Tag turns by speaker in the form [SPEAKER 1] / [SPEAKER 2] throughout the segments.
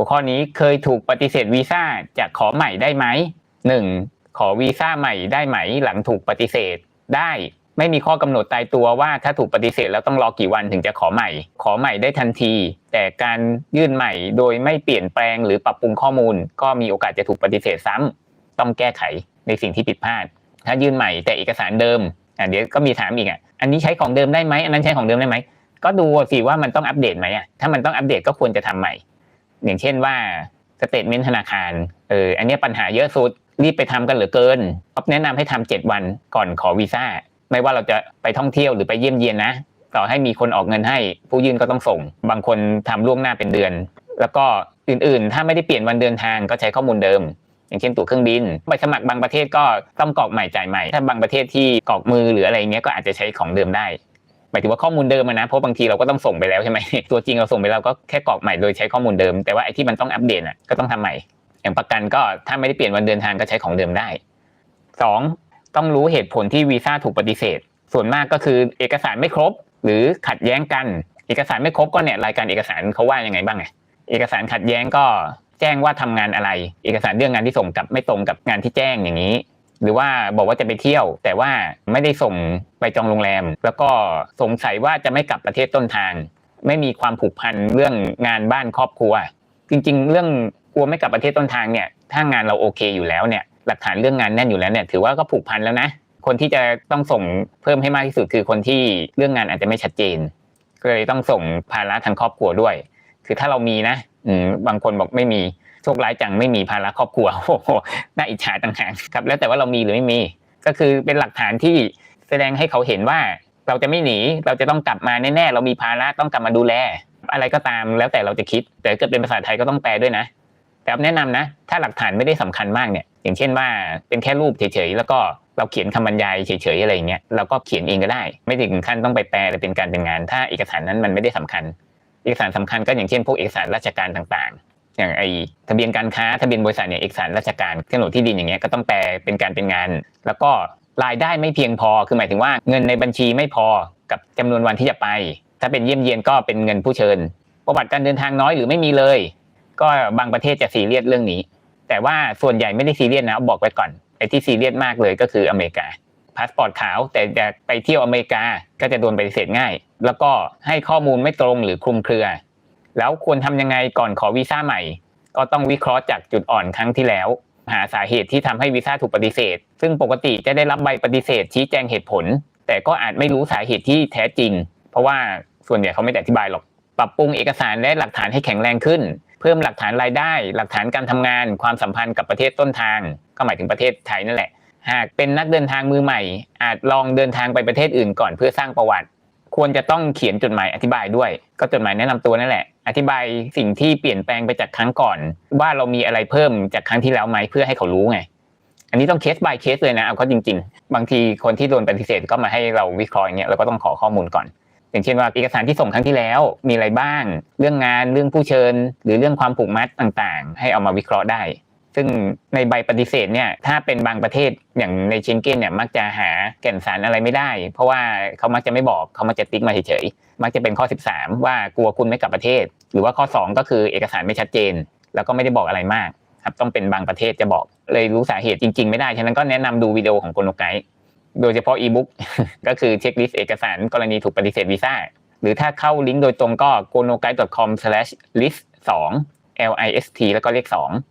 [SPEAKER 1] หัวข้อนี้เคยถูกปฏิเสธวีซ่าจะขอใหม่ได้ไหมหนึ่งขอวีซ่าใหม่ได้ไหมหลังถูกปฏิเสธได้ไม่มีข้อกำหนดตายตัวว่าถ้าถูกปฏิเสธแล้วต้องรอกี่วันถึงจะขอใหม่ ขอใหม่ได้ทันที แต่การยื่นใหม่โดยไม่เปลี่ยนแปลงหรือปรับปรุงข้อมูล ก็มีโอกาสจะถูกปฏิเสธซ้ำต้องแก้ไขในสิ่งที่ผิดพลาด ถ้ายื่นใหม่แต่เอกสารเดิมอะเดี๋ยวก็มีถามอีกอะอันนี้ใช้ของเดิมได้ไหมอันนั้นใช้ของเดิมได้ไหมก็ดูสิว่ามันต้องอัปเดตไหมอะถ้ามันต้องอัปเดตก็ควรจะทำใหม่ อย่างเช่นว่าสเตทเมนต์ธนาคารเอออันนี้ปัญหาเยอะสุดรีบไปทำกันเหลือเกินอ๊อฟแนะนำให้ทำเจ็ดวันก่อนขอวีซ่าไม่ว่าเราจะไปท่องเที่ยวหรือไปเยี่ยมเยียนนะต่อให้มีคนออกเงินให้ ผู้ยื่นก็ต้องส่ง บางคนทำล่วงหน้าเป็นเดือน แล้วก็อื่นๆ ถ้าไม่ได้เปลี่ยนวันเดินทางก็ใช้ข้อมูลเดิม อย่างเช่นตั๋วเครื่องบินใบสมัครบางประเทศก็ต้องกรอกใหม่จ่ายใหม่ ถ้าบางประเทศที่กรอกมือหรืออะไรเงี้ยก็อาจจะใช้ของเดิมได้ หมายถึงว่าข้อมูลเดิมนะเพราะบางทีเราก็ต้องส่งไปแล้วใช่ไหมตัวจริงเราส่งไปแล้วก็แค่กรอกใหม่โดยใช้ข้อมูลเดิม แต่ว่าไอ้ที่มันต้องอัปเดตอะก็ต้องทำใหม่ อย่างประกันก็ถ้าไม่ได้เปลี่ยนวันเดินทางก็ใช้ของเดิมได้สองต้องรู้เหตุผลที่วีซ่าถูกปฏิเสธ ส่วนมากก็คือเอกสารไม่ครบ หรือขัดแย้งกัน เอกสารไม่ครบก็เนี่ยรายการเอกสารเขาว่ายังไงบ้างไงเอกสารขัดแย้งก็แจ้งว่าทำงานอะไร เอกสารเรื่องงานที่ส่งกับไม่ตรงกับงานที่แจ้งอย่างนี้ หรือว่าบอกว่าจะไปเที่ยว แต่ว่าไม่ได้ส่งไปจองโรงแรม แล้วก็สงสัยว่าจะไม่กลับประเทศต้นทาง ไม่มีความผูกพันเรื่องงานบ้านครอบครัว จริง ๆ เรื่องกลัวไม่กลับประเทศต้นทางเนี่ยถ้างานเราโอเคอยู่แล้วเนี่ยหลักฐานเรื่องงานแน่นอยู่แล้วเนี่ยถือว่าก็ผูกพันแล้วนะคนที่จะต้องส่งเพิ่มให้มากที่สุดคือคนที่เรื่องงานอาจจะไม่ชัดเจน ก็เลยต้องส่งภาระทางครอบครัวด้วย คือถ้าเรามีนะ อืบางคนบอกไม่มี โชคร้ายจังไม่มีภาระครอบครัวโอ้โหน่าอิจฉาต่างหากครับ แล้วแต่ว่าเรามีหรือไม่มี ก็คือเป็นหลักฐานที่แสดงให้เขาเห็นว่าเราจะไม่หนีเราจะต้องกลับมาแน่ๆเรามีภาระต้องกลับมาดูแล อะไรก็ตามแล้วแต่เราจะคิด แต่เกิดเป็นภาษาไทยก็ต้องแปลด้วยนะ แต่แนะนำนะ ถ้าหลักฐานไม่ได้สำคัญมากเนี่ย อย่างเช่นว่าเป็นแค่รูปเฉยๆแล้วก็เราเขียนคำบรรยายเฉยๆอะไรเงี้ยเราก็เขียนเองก็ได้ ไม่ถึงขั้นต้องไปแปลหรือเป็นการเป็นงาน ถ้าเอกสารนั้นมันไม่ได้สำคัญ เอกสารสำคัญก็อย่างเช่นพวกเอกสารราชการต่างๆ อย่างไอทะเบียนการค้าทะเบียนบริษัทเนี่ยเอกสารราชการโฉนดที่ดินอย่างเงี้ยก็ต้องแปลเป็นการเป็นงาน แล้วก็รายได้ไม่เพียงพอคือหมายถึงว่าเงินในบัญชีไม่พอกับจำนวนวันที่จะไป ถ้าเป็นเยี่ยมเยียนก็เป็นเงินผู้เชิญ ประวัติการเดินทางน้อยหรือไม่มีเลย ก็บางประเทศจะซีเรียสเรื่องนี้ แต่ว่าส่วนใหญ่ไม่ได้ซีเรียสนะบอกไว้ก่อนไอ้ที่ซีเรียสมากเลยก็คืออเมริกาพาสปอร์ตขาวแต่จะไปเที่ยวอเมริกาก็จะโดนปฏิเสธง่าย แล้วก็ให้ข้อมูลไม่ตรงหรือคลุมเครือ แล้วควรทำยังไงก่อนขอวีซ่าใหม่ ก็ต้องวิเคราะห์จากจุดอ่อนครั้งที่แล้ว หาสาเหตุที่ทำให้วีซ่าถูกปฏิเสธ ซึ่งปกติจะได้รับใบปฏิเสธ ชี้แจงเหตุผล แต่ก็อาจไม่รู้สาเหตุที่แท้จริง เพราะว่าส่วนใหญ่เขาไม่ได้อธิบายหรอก ปรับปรุงเอกสารและหลักฐานให้แข็งแรงขึ้น เพิ่มหลักฐานรายได้ หลักฐานการทำงาน ความสัมพันธ์กับประเทศต้นทาง ก็หมายถึงประเทศไทยนั่นแหละ หากเป็นนักเดินทางมือใหม่ อาจลองเดินทางไปประเทศอื่นก่อนเพื่อสร้างประวัติ ควรจะต้องเขียนจดหมายอธิบายด้วย ก็จดหมายแนะนำตัวนั่นแหละ อธิบายสิ่งที่เปลี่ยนแปลงไปจากครั้งก่อน ว่าเรามีอะไรเพิ่มจากครั้งที่แล้วไหมเพื่อให้เขารู้ไง อันนี้ต้องเคส by เคสเลยนะเอาเขาจริง ๆ บางทีคนที่โดนปฏิเสธก็มาให้เราวิเคราะห์อย่างเงี้ยเราก็ต้องขอข้อมูลก่อนอย่างเช่นว่าเอกสารที่ส่งครั้งที่แล้วมีอะไรบ้าง เรื่องงานเรื่องผู้เชิญ หรือเรื่องความผูกมัดต่างๆ ให้เอามาวิเคราะห์ได้ ซึ่งในใบปฏิเสธเนี่ยถ้าเป็นบางประเทศอย่างในเชงเก้นเนี่ยมักจะหาแก่นสารอะไรไม่ได้ เพราะว่าเขามักจะไม่บอกเขามักจะติ๊กมาเฉยๆมักจะเป็นข้อ 13 ว่ากลัวคุณไม่กลับประเทศ หรือว่าข้อ 2 ก็คือเอกสารไม่ชัดเจน แล้วก็ไม่ได้บอกอะไรมากครับต้องเป็นบางประเทศจะบอกเลยรู้สาเหตุจริง ๆ ไม่ได้ฉะนั้นก็แนะนำดูวิดีโอของโกโนไกด์โดยเฉพาะอีบุ๊กก็คือเช็คลิสต์เอกสารกรณีถูกปฏิเสธวีซ่าหรือถ้าเข้าลิงก์โดยตรงก็ gonoguide.com/list 2 l i s t แล้วก็เลข2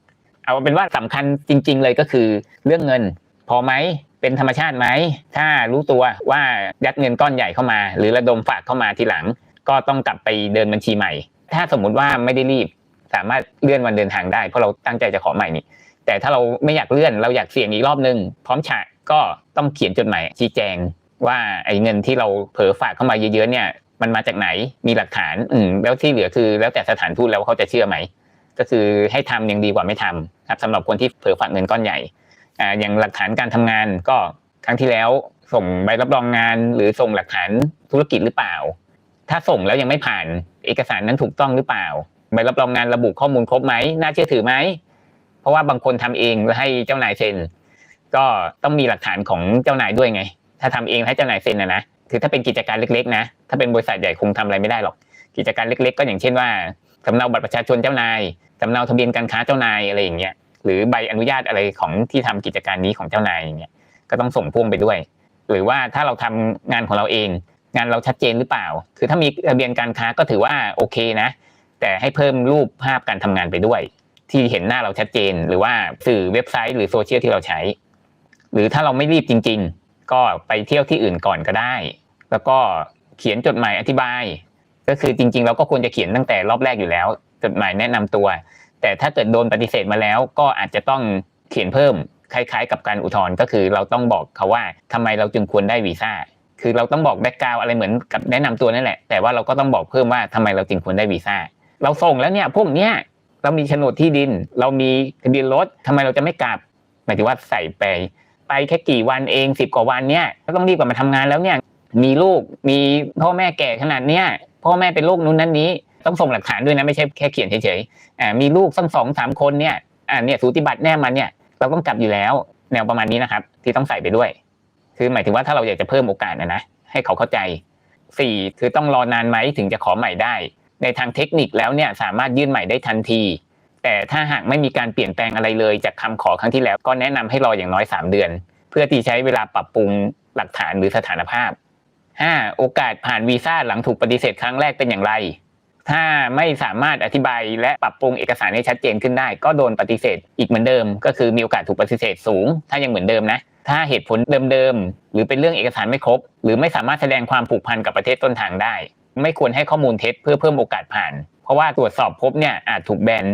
[SPEAKER 1] เอาเป็นว่าสำคัญจริง ๆ เลยก็คือเรื่องเงิน พอไหมเป็นธรรมชาติไหมถ้ารู้ตัวว่ายัดเงินก้อนใหญ่เข้ามา หรือระดมฝากเข้ามาทีหลัง ก็ต้องกลับไปเดินบัญชีใหม่ ถ้าสมมุติว่าไม่ได้รีบสามารถเลื่อนวันเดินทางได้เพราะเราตั้งใจจะขอใหม่นี่แต่ถ้าเราไม่อยากเลื่อนเราอยากเสี่ยงอีกรอบนึงพร้อมฉะก็ต้องเขียนจดหมายชี้แจงว่าไอ้เงินที่เราเผลอฝากเข้ามาเยอะๆเนี่ย มันมาจากไหนมีหลักฐานอืมแล้วที่เหลือคือแล้วแต่สถานทูตแล้วเขาจะเชื่อไหม ก็คือให้ทำยังดีกว่าไม่ทำครับสำหรับคนที่เผลอฝากเงินก้อนใหญ่อ่าอย่างหลักฐานการทำงานก็ครั้งที่แล้วส่งใบรับรองงาน หรือส่งหลักฐานธุรกิจหรือเปล่า ถ้าส่งแล้วยังไม่ผ่านเอกสารนั้นถูกต้องหรือเปล่าใบรับรองงานระบุข้อมูลครบไหมน่าเชื่อถือไหมเพราะว่าบางคนทำเองแล้วให้เจ้านายเซ็นก็ต้องมีหลักฐานของเจ้านายด้วยไง ถ้าทำเองให้เจ้านายเซ็นนะนะคือถ้าเป็นกิจการเล็กๆ นะ ถ้าเป็นบริษัทใหญ่คงทำอะไรไม่ได้หรอก กิจการเล็ก ๆ ก็อย่างเช่นว่า สำเนาบัตรประชาชนเจ้านายสำเนาทะเบียนการค้าเจ้านายอะไรอย่างเงี้ยหรือใบอนุญาตอะไรของที่ทำกิจการนี้ของเจ้านายอย่างเงี้ยก็ต้องส่งพ่วงไปด้วย หรือว่าถ้าเราทำงานของเราเอง งานเราชัดเจนหรือเปล่า คือถ้ามีทะเบียนการค้าก็ถือว่าโอเคนะ แต่ให้เพิ่มรูปภาพการทำงานไปด้วย ที่เห็นหน้าเราชัดเจน หรือว่าสื่อเว็บไซต์หรือโซเชียลที่เราใช้ หรือถ้าเราไม่รีบจริง ๆ ก็ไปเที่ยวที่อื่นก่อนก็ได้ แล้วก็เขียนจดหมายอธิบาย ก็คือจริง ๆ เราก็ควรจะเขียนตั้งแต่รอบแรกอยู่แล้วจดหมายแนะนำตัว แต่ถ้าเกิดโดนปฏิเสธมาแล้ว ก็อาจจะต้องเขียนเพิ่มคล้าย ๆ กับการอุทธรณ์ก็คือเราต้องบอกเขาว่าทำไมเราจึงควรได้วีซ่าคือเราต้องบอกแบ็กกราวอะไรเหมือนกับแนะนำตัวนั่นแหละ แต่ว่าเราก็ต้องบอกเพิ่มว่าทำไมเราจึงควรได้วีซ่าเราส่งแล้วเนี่ยพวกเนี้ยเรามีโฉนดที่ดิน เรามีทะเบียนรถทำไมเราจะไม่กลับหมายถึงว่าใส่ไป ไปแค่กี่วันเองสิบกว่าวันเนี่ยก็ต้องรีบกลับมาทำงานแล้วเนี่ยมีลูกมีพ่อแม่แก่ขนาดเนี้ย พ่อแม่เป็นโรคนู้นนั้นนี้ ต้องส่งหลักฐานด้วยนะไม่ใช่แค่เขียนเฉยๆมีลูกสักสองสามคนเนี่ยอ่าเนี่ยสูติบัตรแนบมาเนี่ยเราต้องกลับอยู่แล้ว แนวประมาณนี้นะครับ ที่ต้องใส่ไปด้วย คือหมายถึงว่าถ้าเราอยากจะเพิ่มโอกาสนะนะให้เขาเข้าใจสี่คือต้องรอนานไหมถึงจะขอใหม่ได้ ในทางเทคนิคแล้วเนี่ยสามารถยื่นใหม่ได้ทันที แต่ถ้าหากไม่มีการเปลี่ยนแปลงอะไรเลยจากคำขอครั้งที่แล้ว ก็แนะนำให้รออย่างน้อย 3 เดือน เพื่อที่ใช้เวลาปรับปรุงหลักฐานหรือสถานภาพ 5. โอกาสผ่านวีซ่าหลังถูกปฏิเสธครั้งแรกเป็นอย่างไร ถ้าไม่สามารถอธิบายและปรับปรุงเอกสารให้ชัดเจนขึ้นได้ ก็โดนปฏิเสธอีกเหมือนเดิม ก็คือมีโอกาสถูกปฏิเสธสูง ถ้ายังเหมือนเดิมนะ ถ้าเหตุผลเดิมๆหรือเป็นเรื่องเอกสารไม่ครบ หรือไม่สามารถแสดงความผูกพันกับประเทศต้นทางได้ ไม่ควรให้ข้อมูลเท็จเพื่อเพิ่มโอกาสผ่าน เพราะว่าตรวจสอบพบเนี่ยอาจถูกแบน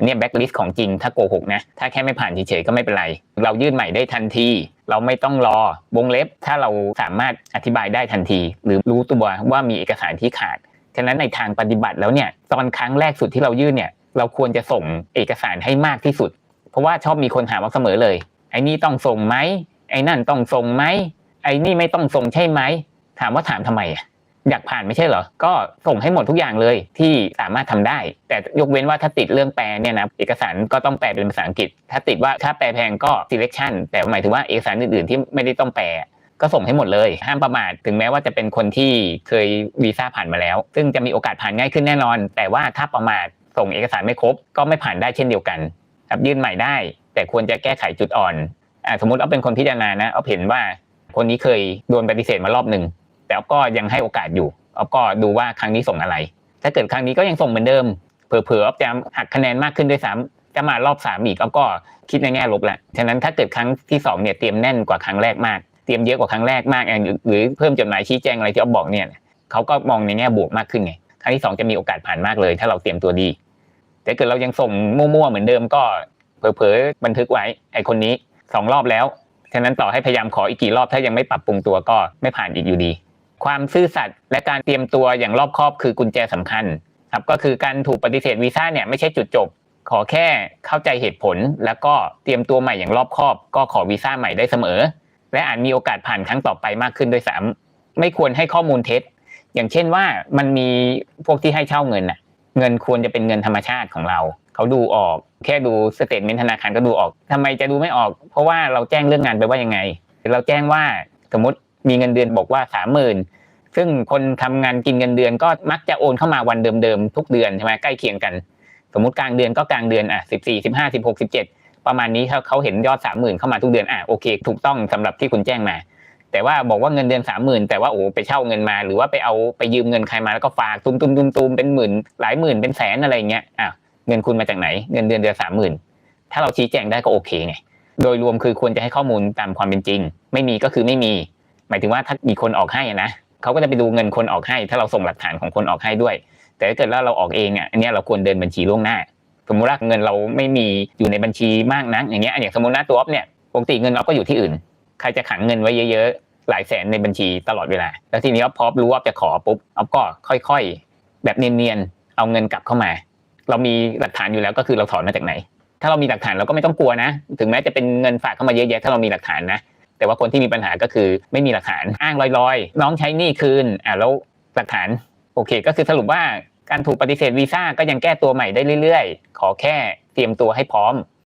[SPEAKER 1] อันนี้แบ็กลิสต์ของจริงถ้าโกหกนะ ถ้าแค่ไม่ผ่านเฉยๆก็ไม่เป็นไร เรายื่นใหม่ได้ทันที เราไม่ต้องรอวงเล็บถ้าเราสามารถอธิบายได้ทันที หรือรู้ตัวว่ามีเอกสารที่ขาดฉะนั้นในทางปฏิบัติแล้วเนี่ยตอนครั้งแรกสุดที่เรายื่นเนี่ยเราควรจะส่งเอกสารให้มากที่สุด เพราะว่าชอบมีคนถามว่าเสมอเลย ไอ้นี่ต้องส่งไหมไอ้นั่นต้องส่งไหมไอ้นี่ไม่ต้องส่งใช่ไหมถามว่าถามทำไมอะ อยากผ่านไม่ใช่เหรอ ก็ส่งให้หมดทุกอย่างเลยที่สามารถทำได้ แต่ยกเว้นว่าถ้าติดเรื่องแปลเนี่ยนะเอกสารก็ต้องแปลเป็นภาษาอังกฤษ ถ้าติดว่าถ้าแปลแพงก็ selection แต่หมายถึงว่าเอกสารอื่นๆที่ไม่ได้ต้องแปลก็ส่งให้หมดเลย ห้ามประมาทถึงแม้ว่าจะเป็นคนที่เคยวีซ่าผ่านมาแล้ว ซึ่งจะมีโอกาสผ่านง่ายขึ้นแน่นอน แต่ว่าถ้าประมาทส่งเอกสารไม่ครบ ก็ไม่ผ่านได้เช่นเดียวกันครับยื่นใหม่ได้ แต่ควรจะแก้ไขจุดอ่อนอสมมติเอาเป็นคนพิจารณานะเอาเห็นว่าคนนี้เคยโดนปฏิเสธมารอบหนึ่ง แต่เอาก็ยังให้โอกาสอยู่เอาก็ดูว่าครั้งนี้ส่งอะไร ถ้าเกิดครั้งนี้ก็ยังส่งเหมือนเดิม เผลอๆเอาจะหักคะแนนมากขึ้นด้วยซ้ำจะมารอบสามอีกเอาก็คิดในแง่ลบแหละฉะนั้นถ้าเกิดครั้งที่สองเนี่ยเตรียมแน่นกว่าครั้งแรกมาก เตรียมเยอะกว่าครั้งแรกมากองหรือเพิ่มจดหมายชี้แจงอะไรที่เอาบอกเนี่ยเขาก็มองในแง่บวกมากขึ้นไงครั้งที่สองจะมีโอกาสผ่านมากเลย ถ้าเราเตรียมตัวดี แต่เกิดเรายังส่งมั่วๆเหมือนเดิมก็เผลอๆบันทึกไว้ไอ้คนนี้สองรอบแล้วฉะนั้นต่อให้พยายามขออีกกี่รอบถ้ายังไม่ปรับปรุงตัวก็ไม่ผ่านอีกอยู่ดี ความซื่อสัตย์และการเตรียมตัวอย่างรอบคอบคือกุญแจสำคัญครับก็คือการถูกปฏิเสธวีซ่าเนี่ยไม่ใช่จุดจบ ขอแค่เข้าใจเหตุผล แล้วก็เตรียมตัวใหม่อย่างรอบคอบ ก็ขอวีซ่าใหม่ได้เสมอ และอาจมีโอกาสผ่านครั้งต่อไปมากขึ้นด้วยซ้ำไม่ควรให้ข้อมูลเท็จ อย่างเช่นว่ามันมีพวกที่ให้เช่าเงินน่ะเงินควรจะเป็นเงินธรรมชาติของเรา เขาดูออก แค่ดูสเตทเมนต์ธนาคารก็ดูออกทำไมจะดูไม่ออก เพราะว่าเราแจ้งเรื่องงานไปว่ายังไงเราแจ้งว่าสมมติ มีเงินเดือนบอกว่าสามหมื่นซึ่งคนทำงานกินเงินเดือนก็มักจะโอนเข้ามาวันเดิมๆทุกเดือนใช่ไหมใกล้เคียงกัน สมมติกลางเดือนก็กลางเดือนอะสิบสี่สิบห้าสิบหกสิบเจ็ดประมาณนี้ถ้าเขาเห็นยอดสามหมื่นเข้ามาทุกเดือนอะโอเค ถูกต้องสำหรับที่คุณแจ้งมา แต่ว่าบอกว่าเงินเดือนสามหมื่นแต่ว่าโอ้ไปเช่าเงินมา หรือว่าไปเอาไปยืมเงินใครมาแล้วก็ฝากตุ้มตุ้มตุ้มตุ้มเป็นหมื่นหลายหมื่นเป็นแสนอะไรเงี้ยอะเงินคุณมาจากไหนเงินเดือนเดือนสามหมื่นถ้าเราชี้แจงได้ก็โอเคไงโดยรวมคือควรจะให้ข้อมูลตามความเป็นจริง ไม่มีก็คือไม่มี หมายถึงว่าถ้ามีคนออกให้นะเขาก็จะไปดูเงินคนออกให้ ถ้าเราส่งหลักฐานของคนออกให้ด้วย แต่ถ้าเกิดว่าเราออกเองอะอันนี้เราควรเดินบัญชีล่วงหน้า สมมติว่าเงินเราไม่มีอยู่ในบัญชีมากนักอย่างเงี้ยอย่างสมมตินะตัวอ๊อฟเนี่ยปกติเงินเราก็อยู่ที่อื่น ใครจะขังเงินไว้เยอะๆหลายแสนในบัญชีตลอดเวลา แล้วทีนี้อ๊อฟพอรู้ว่าจะขอปุ๊บอ๊อฟก็ค่อย ๆ แบบเนียนๆเอาเงินกลับเข้ามา เรามีหลักฐานอยู่แล้วก็คือเราถอนมาจากไหนถ้าเรามีหลักฐานเราก็ไม่ต้องกลัวนะ ถึงแม้จะเป็นเงินฝากเข้ามาเยอะแยะถ้าเรามีหลักฐานนะ แต่ว่าคนที่มีปัญหาก็คือไม่มีหลักฐานอ้างลอยๆ น้องใช้หนี้คืนอ่าแล้วหลักฐานโอเค ก็คือสรุปว่าการถูกปฏิเสธวีซ่าก็ยังแก้ตัวใหม่ได้เรื่อยๆ ขอแค่เตรียมตัวให้พร้อม